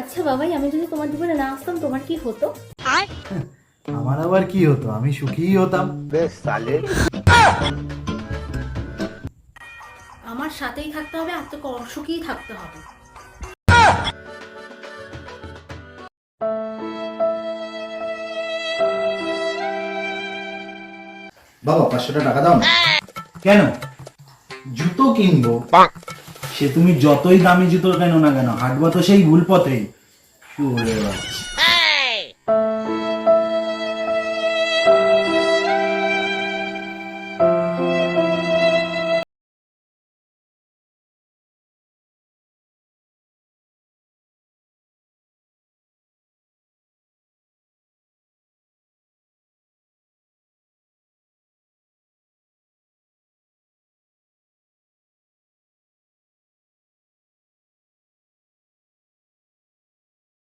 আচ্ছা বাবাই আমি যদি তোমার জীবনে না আসতাম তোমার কি হতো? আমার আবার কি হতো? আমি সুখীই হতাম। আমার সাথেই থাকতে হবে আর তোকে অসুখী থাকতে হবে। বাবা পাঁচশোটা টাকা দাও কেন? জুতো কিনবো। সে তুমি যতই দামি জুতো কেন না কেন হাঁটবো তো সেই ভুল পথেই